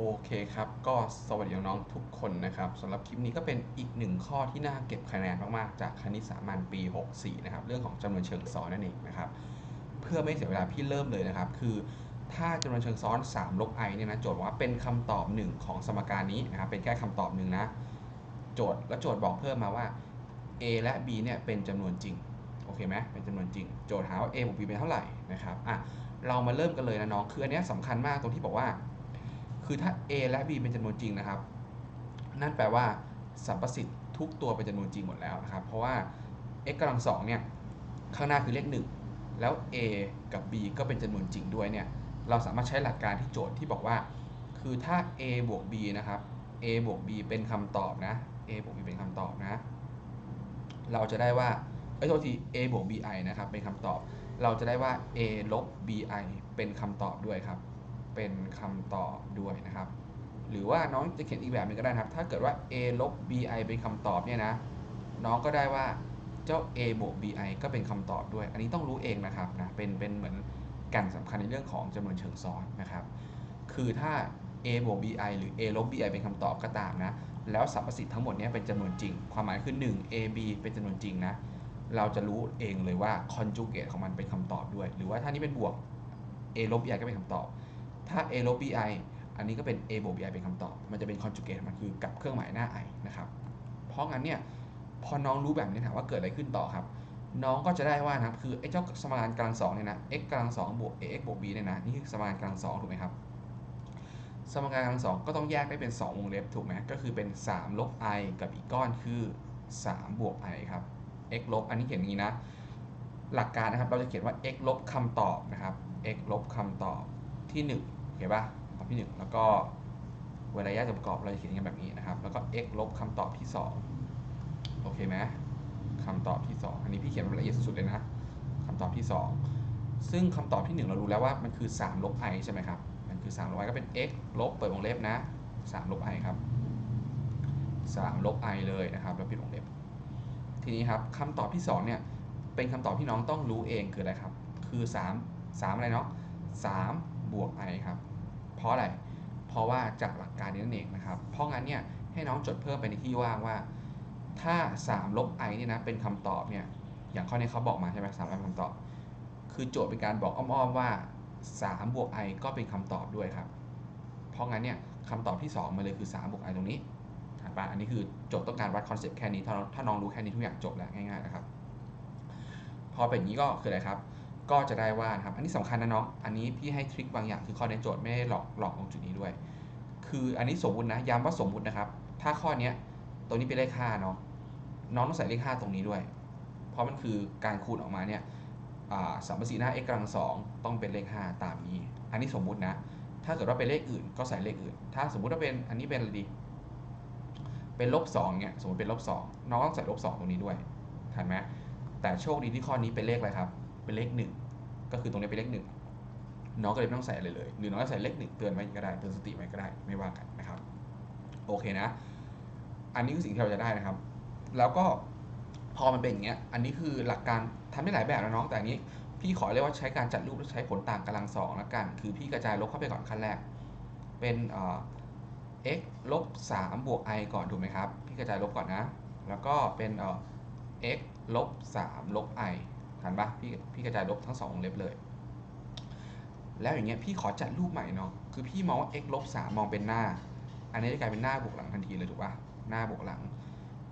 โอเคครับ ก็สวัสดีน้องทุกคนนะครับสำหรับคลิปนี้ก็เป็นอีกหนึ่งข้อที่น่าเก็บคะแนนมากๆ จากคณิตสามัญปี 64 นะครับ เรื่องของจำนวนเชิงซ้อนนั่นเองนะครับ เพื่อไม่เสียเวลาพี่เริ่มเลยนะครับ คือถ้าจำนวนเชิงซ้อน 3 ลบ i เนี่ยนะ โจทย์ว่าเป็นคำตอบหนึ่งของสมการนี้นะครับ เป็นแค่คำตอบหนึ่งนะ โจทย์และโจทย์บอกเพิ่มมาว่า a และ b เนี่ยเป็นจำนวนจริง โอเคไหมเป็นจำนวนจริง โจทย์หาว่า a บวก b เป็นเท่าไหร่นะครับ อะ เรามาเริ่มกันเลยนะน้อง คืออันนี้สำคัญมากตรงที่บอกว่า คือถ้า a และ b เป็นจำนวนจริงนะครับ นั่นแปลว่าสัมประสิทธิ์ทุกตัวเป็นจำนวนจริงหมดแล้วนะครับ เพราะว่า x กำลังสองเนี่ยข้างหน้าคือเลขหนึ่งแล้ว a กับ b ก็เป็นจำนวนจริงด้วยเนี่ยเราสามารถใช้หลักการที่โจทย์ที่บอกว่า คือถ้า a บวก b นะครับ a บวก b เป็นคำตอบนะ a บวก b เป็นคำตอบนะ เราจะได้ว่าไอ้โทษที a บวก bi นะครับเป็นคำตอบ เราจะได้ว่า a ลบ bi เป็นคำตอบด้วยครับ เป็นคำตอบด้วยนะครับ หรือว่าน้องจะเขียนอีกแบบหนึงก็ได้นะครับ ถ้าเกิดว่า a ลบ bi เป็นคำตอบเนี่ยนะ น้องก็ได้ว่าเจ้า a บวก bi ก็เป็นคำตอบด้วย อันนี้ต้องรู้เองนะครับนะ เป็นเป็นเหมือนกันสำคัญในเรื่องของจำนวนเชิงซ้อนนะครับ คือถ้า a บวก bi หรือ a ลบ bi เป็นคำตอบก็ตามนะ แล้วสรรพสิทธิ์ทั้งหมดเนี้เป็นจำนวนจริง ความหมายคือ 1 ab เป็นจำนวนจริงนะ เราจะรู้เองเลยว่า conjugate ของมันเป็นคำตอบด้วย หรือว่าถ้านี้เป็นบวก a ลบ bi ก็เป็นคำตอบ ถ้า a ลบ bi อันนี้ก็เป็น a บวก bi เป็นคำตอบ มันจะเป็น conjugate มันคือกับเครื่องหมายหน้า i นะครับ เพราะงั้นเนี่ยพอน้องรู้แบบนี้ถามว่าเกิดอะไรขึ้นต่อครับ น้องก็จะได้ว่านะครับคือไอ้เจ้าสมการกำลังสองเนี่ยนะ x กำลังสองบวก ax บวก b เนี่ยนะนี่คือสมการกำลังสองถูกไหมครับสมการกำลังสองก็ต้องแยกได้เป็น 2 วงเล็บถูกไหมก็คือเป็น 3 ลบ i กับอีกก้อนคือ 3 บวก i ครับ x ลบอันนี้เขียนอย่างนี้นะ หลักการนะครับเราจะเขียนว่า x ลบคำตอบนะครับ x ลบคำตอบที่ 1 เคป่ะตอบที่ 1 แล้วก็เวลาแยกตัวประกอบเราจะเขียนกันแบบนี้นะครับ แล้วก็ x ลบคำตอบที่ 2 โอเคไหมคำตอบที่ 2 อันนี้พี่เขียนแบบละเอียดสุดเลยนะคำตอบที่ 2 ซึ่งคำตอบที่ 1 เรารู้แล้วว่ามันคือ 3 ลบ i ใช่ไหมครับ มันคือ 3 ลบ i ก็เป็น x ลบเปิดวงเล็บนะ 3 ลบ i ครับ 3 ลบ i เลยนะครับ แล้วปิดวงเล็บ ทีนี้ครับคำตอบที่ 2 เนี่ย เป็นคำตอบที่น้องต้องรู้เองคืออะไรครับ คือ 3 3 อะไรเนาะ3 บวก i ครับ เพราะอะไร เพราะว่าจากหลักการนี้นั่นเองนะครับ เพราะงั้นเนี่ยให้น้องจดเพิ่มไปในที่ว่างว่า ถ้า 3 ลบ i เนี่ยนะเป็นคำตอบเนี่ย อย่างข้อนี้เขาบอกมาใช่ไหมสามเป็นคำตอบ คือโจทย์เป็นการบอกอ้อมๆว่า 3 บวก i ก็เป็นคำตอบด้วยครับ เพราะงั้นเนี่ยคำตอบที่ 2 มาเลยคือ 3 บวก i ตรงนี้เห็นปอันนี้คือโจทย์ต้องการวัดคอนเซ็ปต์แค่นี้ถ้าถ้าน้องรู้แค่นี้ทุกอย่างจบแล้วง่ายๆนะครับ พอเป็นอย่างนี้ก็คืออะไรครับ ก็จะได้ว่านะครับ อันนี้สำคัญนะน้อง อันนี้พี่ให้ทริคบางอย่างคือข้อในโจทย์ไม่ได้หลอกหลอกตรงจุดนี้ด้วย คืออันนี้สมมตินะ ย้ำว่าสมมตินะครับ ถ้าข้อเนี้ยตัวนี้เป็นเลข5เนาะ น้องต้องใส่เลข5ตรงนี้ด้วย เพราะมันคือการคูณออกมาเนี่ยสัมประสิทธิ์หน้า x กำลังสองต้องเป็นเลข 5 ตามนี้ อันนี้สมมุตินะ ถ้าเกิดว่าเป็นเลขอื่นก็ใส่เลขอื่น ถ้าสมมุติว่าเป็นอันนี้เป็นอะไรดี เป็นลบ2เนี่ย สมมติเป็นลบ2น้องต้องใส่ลบ2ตรงนี้ด้วยทันไหมแต่โชคดีที่ข้อนี้เป็นเลขอะไรครับ เป็นเลข1ก็คือตรงนี้เป็นเลข1น้องก็เลยไม่ต้องใส่อะไรเลย หรือน้องจะใส่เลข1เตือนไว้ก็ได้เตือนสติไว้ก็ได้ไม่ว่ากันนะครับโอเคนะ อันนี้คือสิ่งที่เราจะได้นะครับ แล้วก็พอมันเป็นอย่างเงี้ยอันนี้คือหลักการทำได้หลายแบบนะน้องแต่อันนี้พี่ขอเรียกว่าใช้การจัดรูปและใช้ผลต่างกำลังสองละกัน คือพี่กระจายลบเข้าไปก่อนขั้นแรก เป็นเอ่อ x ลบ3บวก i ก่อนถูกไหมครับ พี่กระจายลบก่อนนะ แล้วก็เป็นเอ่อ x ลบ3ลบ i ทันปะพี่พี่กระจายลบทั้งสองวงเล็บเลย แล้วอย่างเงี้ยพี่ขอจัดรูปใหม่เนาะคือพี่มองว่า x ลบ3มองเป็นหน้า อันนี้จะกลายเป็นหน้าบวกหลังทันทีเลยถูกปะหน้าบวกหลัง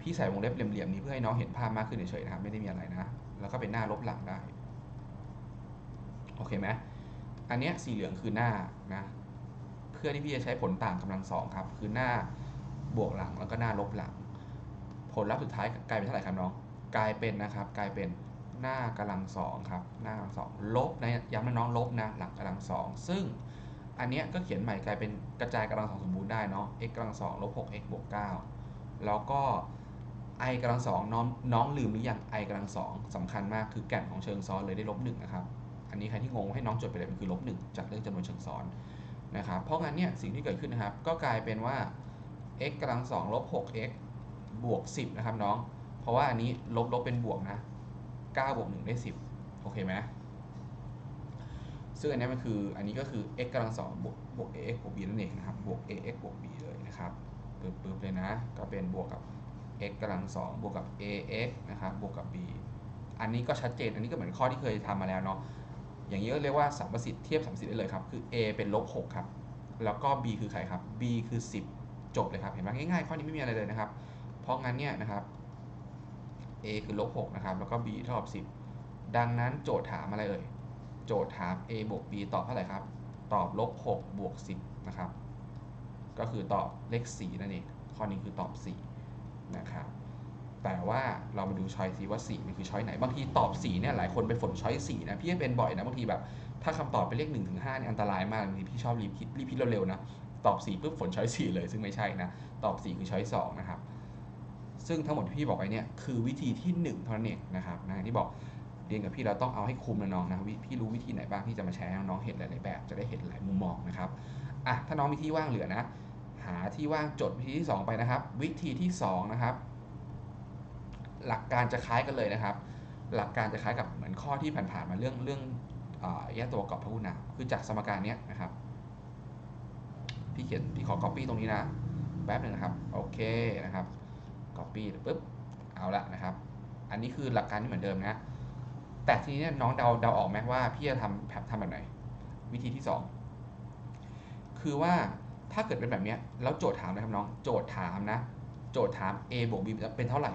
พี่ใส่วงเล็บเหลี่ยมๆนี้เพื่อให้น้องเห็นภาพมากขึ้นเฉยๆนะครับไม่ได้มีอะไรนะ แล้วก็เป็นหน้าลบหลังได้โอเคไหมอันเนี้ยสีเหลืองคือหน้านะเพื่อที่พี่จะใช้ผลต่างกำลังสองครับคือหน้าบวกหลังแล้วก็หน้าลบหลัง ผลลัพธ์สุดท้ายกลายเป็นเท่าไหร่ครับน้องกลายเป็นนะครับ กลายเป็น หน้ากำลังสองครับหน้ากำลังสองลบนะย้ำนะน้องลบนะหลังกำลังสองซึ่งอันเนี้ยก็เขียนใหม่กลายเป็นกระจายกำลังสองสมบูรณ์ได้เนาะ x กำลังสองลบหก x บวกเก้าแล้วก็ i กำลังสองน้องน้องลืมหรือยัง i กำลังสองสำคัญมากคือแก่นของเชิงซ้อนเลยได้ลบหนึ่งนะครับ อันนี้ใครที่งงให้น้องจดไปเลยมันคือลบหนึ่งจากเรื่องจำนวนเชิงซ้อนนะครับ เพราะงั้นเนี่ยสิ่งที่เกิดขึ้นนะครับ ก็กลายเป็นว่า x กำลังสองลบหก x บวกสิบนะครับน้อง เพราะว่าอันนี้ลบลบเป็นบวกนะ เก้าบวกหนึ่งได้สิบโอเคไหมซึ่งอันนี้มันคืออันนี้ก็คือ x กำลังสองบวกบวก ax บวก b นั่นเองนะครับบวก ax บวก b เลยนะครับปึ๊บปึ๊บเลยนะ ก็เป็นบวกกับ x กำลังสองบวกกับ ax นะครับบวกกับ b อันนี้ก็ชัดเจน อันนี้ก็เหมือนข้อที่เคยทำมาแล้วเนาะอย่างนี้ก็เรียกว่าสัมประสิทธิ์เทียบสัมประสิทธิ์ได้เลยครับ คือ a เป็นลบ6ครับแล้วก็ b คือใครครับ b คือ 10 จบเลยครับ เห็นไหมง่ายๆ ข้อนี้ไม่มีอะไรเลยนะครับ เพราะงั้นเนี่ยนะครับ a คือลบ6นะครับ แล้วก็ b เท่ากับ10 ดังนั้นโจทย์ถามอะไรเอ่ย โจทย์ถาม a บวก b ตอบเท่าไหร่ครับ ตอบลบ6บวก10 นะครับ ก็คือตอบเลข4นั่นเอง ข้อนี้คือตอบ 4 นะครับ แต่ว่าเรามาดูช้อยซิว่า 4 มันคือช้อยไหน บางทีตอบ 4 เนี่ย หลายคนไปฝนช้อย4นะ พี่เป็นบ่อยนะ บางทีแบบ ถ้าคำตอบเป็นเลข1ถึง5เนี่ยอันตรายมากบางทีพี่ชอบรีบคิดรีบคิดเร็วๆนะ ตอบ4ปุ๊บฝนช้อย4เลย ซึ่งไม่ใช่นะ ตอบ 4 คือช้อย2นะครับ ซึ่งทั้งหมดที่พี่บอกไปเนี่ยคือวิธีที่1เท่านั้นเองนะครับนะที่บอกเรียนกับพี่เราต้องเอาให้คุมนะน้องนะพี่รู้วิธีไหนบ้างที่จะมาแชร์ให้น้องเห็นหลายๆแบบ จะได้เห็นหลายมุมมองนะครับอะถ้าน้องมีที่ว่างเหลือนะ หาที่ว่างจดวิธีที่ 2 ไปนะครับ วิธีที่2นะครับหลักการจะคล้ายกันเลยนะครับ หลักการจะคล้ายกับเหมือนข้อที่ผ่านๆมาเรื่องเรื่องแยกตัวปรอบพหุนามคือจากสมการนี้นะครับ พี่เขียนพี่ขอ copy ตรงนี้นะแป๊บหนึ่งนะครับ โอเคนะครับ copy ปุ๊บเอาละนะครับ อันนี้คือหลักการที่เหมือนเดิมนะ แต่ทีนี้น้องเดาเดาออกไหมว่าพี่จะทำแบบทำแบบไหน วิธีที่ 2 คือว่าถ้าเกิดเป็นแบบนี้แล้วโจทย์ถามนะครับน้องโจทย์ถามนะ โจทย์ถาม a บวก b เป็นเท่าไหร่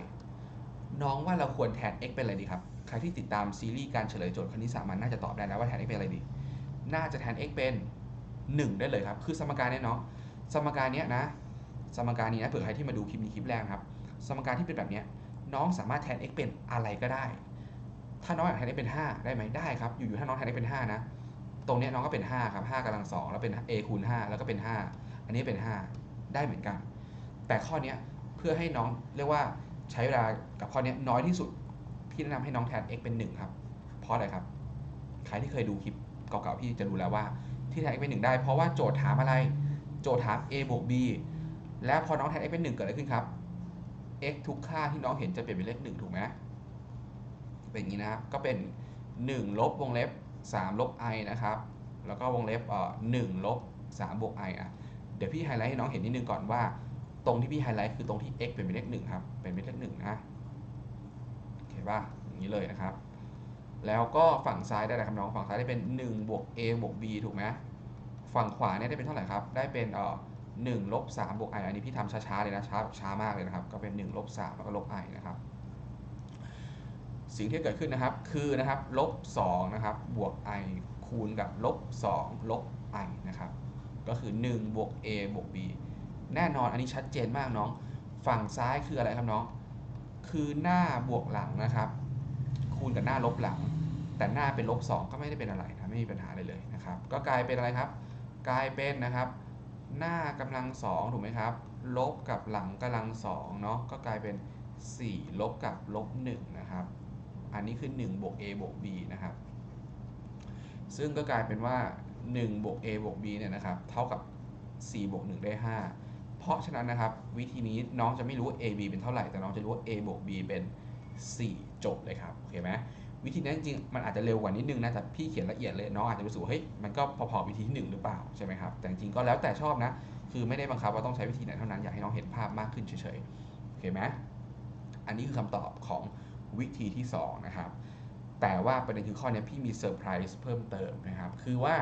น้องว่าเราควรแทน x เป็นอะไรดีครับ ใครที่ติดตามซีรีส์การเฉลยโจทย์คณิตศาสามัญน่าจะตอบได้นะว่าแทน x เป็นอะไรดี น่าจะแทน x เป็น 1 ได้เลยครับ คือสมการเนี้ยน้องสมการเนี้ยนะ สมการนี้นะเผื่อใครที่มาดูคลิปนี้คลิปแรกครับ สมการที่เป็นแบบนี้น้องสามารถแทน x เป็นอะไรก็ได้ ถ้าน้องอยากแทน x เป็น 5 ได้ไหมได้ครับ อยู่ๆถ้าน้องแทน x เป็น 5 นะ ตรงนี้น้องก็เป็น 5 ครับ5กำลัง2แล้วเป็น a คูณ 5 แล้วก็เป็น 5 อันนี้เป็น 5 ได้เหมือนกัน แต่ข้อนี้เพื่อให้น้องเรียกว่าใช้เวลากับข้อนี้น้อยที่สุด พี่แนะนำให้น้องแทน x เป็น 1 ครับ เพราะอะไรครับ ใครที่เคยดูคลิปเก่าๆพี่จะรู้แล้วว่าที่แทน x เป็น1ได้ เพราะว่าโจทย์ถามอะไร โจทย์ถาม a บวก b แล้วพอน้องแทน x เป็น1เกิดอะไรขึ้นครับ x ทุกค่าที่น้องเห็นจะเปลี่ยนเป็นเลข1ถูกไหมเป็นอย่างนี้นะครับ ก็เป็น 1 ลบวงเล็บ 3 ลบ i นะครับ แล้วก็วงเล็บเอ่อ1ลบ3บวก i อะ เดี๋ยวพี่ไฮไลท์ให้น้องเห็นนิดนึงก่อนว่า ตรงที่พี่ไฮไลท์คือตรงที่ x เป็นเป็นเลข1ครับ เป็นเป็นเลข1นะ โอเคป่ะ อย่างนี้เลยนะครับ แล้วก็ฝั่งซ้ายได้อะไรครับน้อง ฝั่งซ้ายได้เป็น 1 บวก a บวก b ถูกไหมฝั่งขวาเนี่ยได้เป็นเท่าไหร่ครับ ได้เป็นเอ่อ 1ลบ3บวก i อันนี้พี่ทำช้าๆเลยนะช้าช้ามากเลยนะครับ ก็เป็น1ลบ3แล้วก็ลบ i นะครับ สิ่งที่เกิดขึ้นนะครับคือนะครับลบ2นะครับบวก i คูณกับลบ2ลบ i นะครับ ก็คือ1บวก a บวก b แน่นอนอันนี้ชัดเจนมากน้อง ฝั่งซ้ายคืออะไรครับน้อง คือหน้าบวกหลังนะครับ คูณกับหน้าลบหลัง แต่หน้าเป็นลบ2ก็ไม่ได้เป็นอะไรนะไม่มีปัญหาเลยเลยนะครับ ก็กลายเป็นอะไรครับ กลายเป็นนะครับ หน้ากำลังสองถูกไหมครับ ลบกับหลังกำลังสองเนาะก็กลายเป็น 4 ลบกับลบ1นะครับ อันนี้คือ 1 บวก a บวก b นะครับ ซึ่งก็กลายเป็นว่า 1 บวก a บวก b เนี่ยนะครับ เท่ากับ 4 บวก 1 ได้ 5 เพราะฉะนั้นนะครับ วิธีนี้น้องจะไม่รู้ว่า a b เป็นเท่าไหร่ แต่น้องจะรู้ว่า a บวก b เป็น 4 จบเลยครับ โอเคไหม วิธีนั้นจริงๆมันอาจจะเร็วกว่านิดนึงนะแต่พี่เขียนละเอียดเลยน้องอาจจะรู้สึกว่เฮ้ยมันก็พอๆวิธีที่1หรือเปล่าใช่ไหมครับแต่จริงๆก็แล้วแต่ชอบนะ คือไม่ได้บังคับว่าต้องใช้วิธีไหนเท่านั้นอยากให้น้องเห็นภาพมากขึ้นเฉยๆโอเคไหมอันนี้คือคำตอบของวิธีที่2นะครับแต่ว่าประเด็นคือข้อนี้พี่มีเซอร์ไพรส์เพิ่มเติมนะครับคือว่า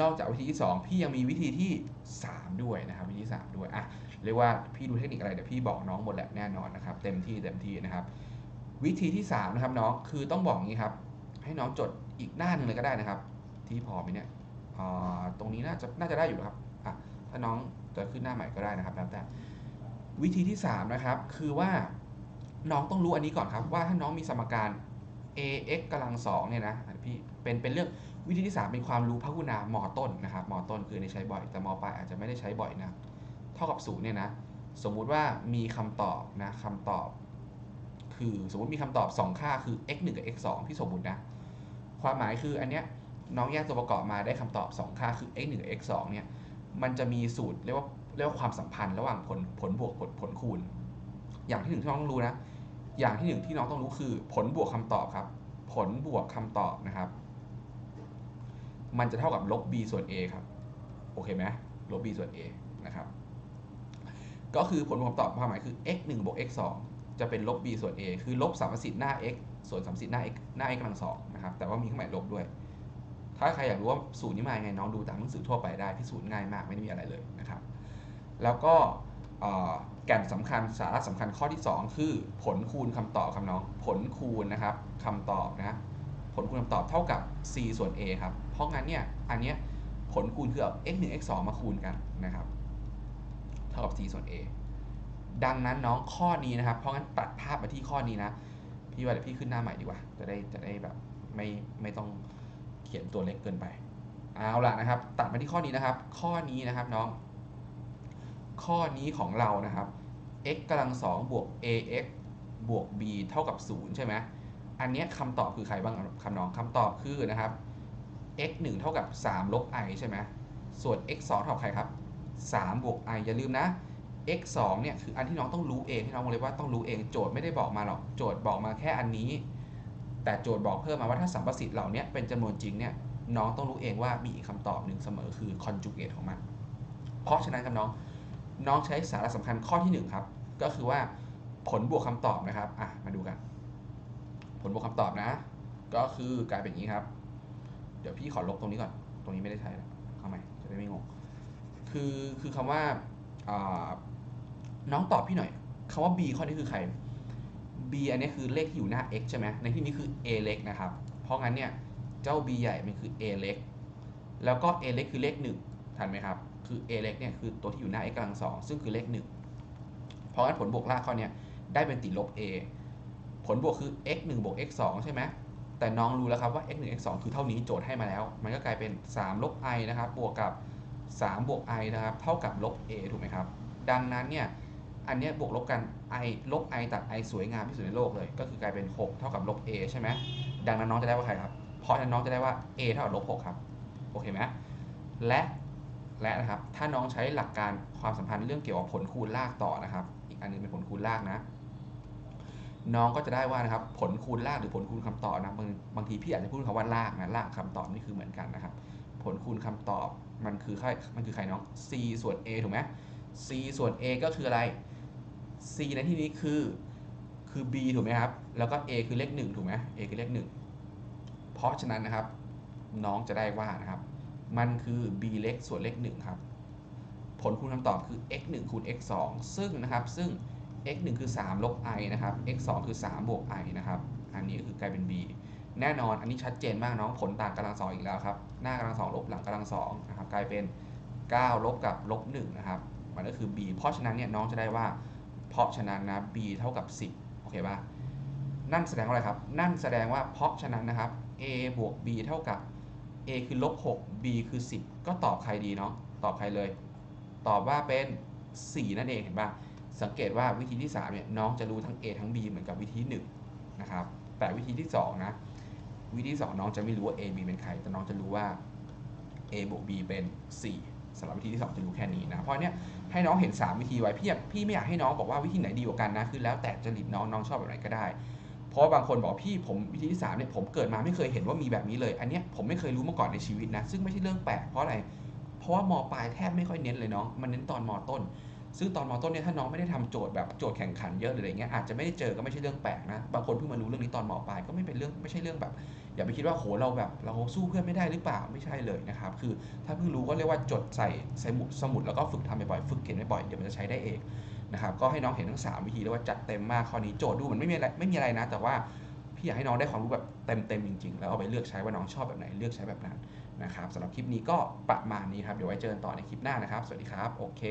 นอกจากวิธีที่ 2 พี่ยังมีวิธีที่ 3 ด้วยนะครับวิธี 3 ด้วยอะเรียกว่าพี่ดูเทคนิคอะไรเดี๋ยวพี่บอกน้องหมดแหละแน่นอนนะครับเต็มที่เต็มที่นะครับ วิธีที่3นะครับน้องคือต้องบอกงี้ครับ ให้น้องจดอีกหน้าหนึ่งเลยก็ได้นะครับ ที่พอไหมเนี่ยตรงนี้น่าจะน่าจะได้อยู่ครับอะถ้าน้องจะขึ้นหน้าใหม่ก็ได้นะครับแล้วแต่วิธีที่3นะครับคือว่าน้องต้องรู้อันนี้ก่อนครับว่าถ้าน้องมีสมการ ax กำลังสองเนี่ยนะพี่เป็นเป็นเรื่องวิธีที่ 3 เป็นความรู้พหุนามอต้นนะครับมอต้นคือในใช้บ่อย แต่มอปลายอาจจะไม่ได้ใช้บ่อยนะเท่ากับศูนย์เนี่ยนะสมมุติว่ามีคำตอบนะคำตอบ คือ สมมติมีคำตอบ 2 ค่าคือ x 1กับ x 2ที่สมมุตินะ ความหมายคืออันเนี้ยน้องแยกตัวประกอบมาได้คำตอบ 2 ค่าคือ x 1กับ x 2เนี่ยมันจะมีสูตรเรียกว่าเรียกว่าความสัมพันธ์ระหว่างผลผลบวกผลผลคูณ อย่างที่หนึ่งที่น้องต้องรู้นะ อย่างที่หนึ่งที่น้องต้องรู้คือ ผลบวกคำตอบครับ ผลบวกคำตอบนะครับ มันจะเท่ากับลบ b ส่วน a ครับ โอเคไหมลบ b ส่วน a นะครับ ก็คือผลของคำตอบความหมายคือ x 1บวก x 2 จะเป็นลบ b ส่วน a คือลบสามสิทธิ์หน้า x ส่วนสามสิทธิ์หน้า x หน้า x กำลังสองนะครับแต่ว่ามีเครื่องหมายลบด้วย ถ้าใครอยากรู้ว่าสูตรนี้มายังไงน้องดูตามหนังสือทั่วไปได้พิสูจน์ง่ายมากไม่ได้มีอะไรเลยนะครับ แล้วก็แก่นสำคัญสาระสำคัญข้อที่ 2 คือผลคูณคำตอบครับน้องผลคูณนะครับคำตอบนะผลคูณคำตอบเท่ากับ c ส่วน a ครับเพราะงั้นเนี่ยอันเนี้ยผลคูณคือเอา x 1 x 2มาคูณกันนะครับ เท่ากับ c ส่วน a ดังนั้นน้องข้อนี้นะครับ เพราะงั้นตัดภาพมาที่ข้อนี้นะ พี่ว่าเดี๋ยวพี่ขึ้นหน้าใหม่ดีกว่า จะได้จะได้แบบไม่ไม่ต้องเขียนตัวเล็กเกินไป เอาล่ะนะครับ ตัดมาที่ข้อนี้นะครับ ข้อนี้นะครับน้อง ข้อนี้ของเรานะครับ x กำลังสองบวก ax บวก b เท่ากับ 0 ใช่ไหมอันนี้คำตอบคือใครบ้างคำน้องคำตอบคือนะครับ x 1เท่ากับ 3 ลบ i ใช่ไหมส่วน x 2เท่ากับใครครับ 3 บวก i อย่าลืมนะ x 2เนี่ยคืออันที่น้องต้องรู้เองที่น้องบอกเลยว่าต้องรู้เองโจทย์ไม่ได้บอกมาหรอกโจทย์บอกมาแค่อันนี้ แต่โจทย์บอกเพิ่มมาว่าถ้าสัมประสิทธิ์เหล่านี้เป็นจำนวนจริงเนี่ยน้องต้องรู้เองว่ามีอีกคำตอบหนึ่งเสมอคือ conjugate ของมัน เพราะฉะนั้นครับน้องน้องใช้สาระสำคัญข้อที่ 1 ครับ ก็คือว่าผลบวกคำตอบนะครับอะมาดูกัน ผลบวกคำตอบนะ ก็คือกลายเป็นอย่างนี้ครับ เดี๋ยวพี่ขอลบตรงนี้ก่อน ตรงนี้ไม่ได้ใช้แล้วเอาใหม่จะได้ไม่งงคือคือคำว่า น้องตอบพี่หน่อยคำว่า b ข้อนี้คือใคร b อันนี้คือเลขที่อยู่หน้า x ใช่ไหมในที่นี้คือ a เล็กนะครับ เพราะงั้นเนี่ยเจ้า b ใหญ่มันคือ a เล็ก แล้วก็ a เล็กคือเลข1ทันไหมครับ คือ a เล็กเนี่ยคือตัวที่อยู่หน้า x กำลังสองซึ่งคือเลข 1 เพราะงั้นผลบวกรากข้อนี้ได้เป็นติดลบ a ผลบวกคือ x 1บวก x 2ใช่ไหมแต่น้องรู้แล้วครับว่า x 1 x 2คือเท่านี้โจทย์ให้มาแล้ว มันก็กลายเป็น 3 ลบ i นะครับ บวกกับ 3 บวก i นะครับ เท่ากับลบ a ถูกไหมครับ ดังนั้นเนี่ย อันนี้บวกลบกัน i ลบ i ตัด i สวยงามที่สุดในโลกเลย ก็คือกลายเป็น 6 เท่ากับลบ a ใช่ไหมดังนั้นน้องจะได้ว่าใครครับ เพราะฉะนั้นน้องจะได้ว่า a เท่ากับลบ6ครับ โอเคไหมและและนะครับ ถ้าน้องใช้หลักการความสัมพันธ์เรื่องเกี่ยวกับผลคูณรากต่อนะครับ อีกอันนึงเป็นผลคูณรากนะ น้องก็จะได้ว่านะครับ ผลคูณรากหรือผลคูณคำตอบนะบางบางทีพี่อาจจะพูดคำว่ารากนะรากคำตอบนี่คือเหมือนกันนะครับ ผลคูณคำตอบมันคือใครมันคือใครน้อง c ส่วน a ถูกไหม c ส่วน a ก็คืออะไร c ในที่นี้คือคือ b ถูกไหมครับ แล้วก็ a คือเลข1ถูกไหม a คือเลข1เพราะฉะนั้นนะครับ น้องจะได้ว่านะครับ มันคือ b เล็กส่วนเลข1ครับ ผลคูณคำตอบคือ x 1คูณ x 2ซึ่งนะครับ ซึ่ง x 1คือ 3 ลบ i นะครับ x 2คือ 3 บวก i นะครับ อันนี้ก็คือกลายเป็น b แน่นอนอันนี้ชัดเจนมากน้องผลต่างกำลังสองอีกแล้วครับ หน้ากำลังสองลบหลังกำลังสองนะครับ กลายเป็น 9 ลบกับลบ1นะครับ มันก็คือ b เพราะฉะนั้นเนี่ยน้องจะได้ว่า เพราะฉะนั้นนะ b เท่ากับ 10 โอเคป่ะ นั่นแสดงว่าอะไรครับ นั่นแสดงว่าเพราะฉะนั้นนะครับ a บวก b เท่ากับ a คือลบ6 b คือ 10 ก็ตอบใครดีเนาะ ตอบใครเลย ตอบว่าเป็น 4 นั่นเองเห็นป่ะ สังเกตว่าวิธีที่3เนี่ยน้องจะรู้ทั้ง a ทั้ง b เหมือนกับวิธี1นะครับ แต่วิธีที่2นะวิธีที่2น้องจะไม่รู้ว่า a b เป็นใคร แต่น้องจะรู้ว่า a บวก b เป็น 4 สำหรับวิธีที่2จะรู้แค่นี้นะเพราะเนี้ยให้น้องเห็น 3 วิธีไว้พี่พี่ไม่อยากให้น้องบอกว่าวิธีไหนดีกว่ากันนะคือแล้วแต่จริตน้องน้องชอบแบบไหนก็ได้ เพราะบางคนบอกพี่ผมวิธีที่3เนี่ยผมเกิดมาไม่เคยเห็นว่ามีแบบนี้เลย อันเนี้ยผมไม่เคยรู้มาก่อนในชีวิตนะซึ่งไม่ใช่เรื่องแปลกเพราะอะไรเพราะว่ามปลายแทบไม่ค่อยเน้นเลยน้องมันเน้นตอนมต้น ซึ่งตอนมต้นเนี่ยถ้าน้องไม่ได้ทำโจทย์แบบโจทย์แข่งขันเยอะหรืออะไรเงี้ยอาจจะไม่ได้เจอก็ไม่ใช่เรื่องแปลกนะบางคนเพิ่งมารู้เรื่องนี้ตอนมปลายก็ไม่เป็นเรื่องไม่ใช่เรื่องแบบ อย่าไปคิดว่าโหเราแบบเราสู้เพื่อนไม่ได้หรือเปล่าไม่ใช่เลยนะครับคือถ้าเพิ่งรู้ก็เรียกว่าจดใส่ใสมุดสมุดแล้วก็ฝึกทำบ่อยๆฝึกเขียนบ่อยๆเดี๋ยวมันจะใช้ได้เองนะครับก็ให้น้องเห็นทั้ง 3 วิธีแล้วว่าจัดเต็มมากข้อนี้โจทย์ดูมือนไม่มีอะไรไม่มีอะไรนะ แต่ว่าพี่อยากให้น้องได้ความรู้แบบเต็มๆจริง ๆ แล้วเอาไปเลือกใช้ว่าน้องชอบแบบไหนเลือกใช้แบบนั้นนะครับสำหรับคลิปนี้ก็ประมาณนี้ครับเดี๋ยวไว้เจอกันต่อในคลิปหน้านะครับ สวัสดีครับโอเค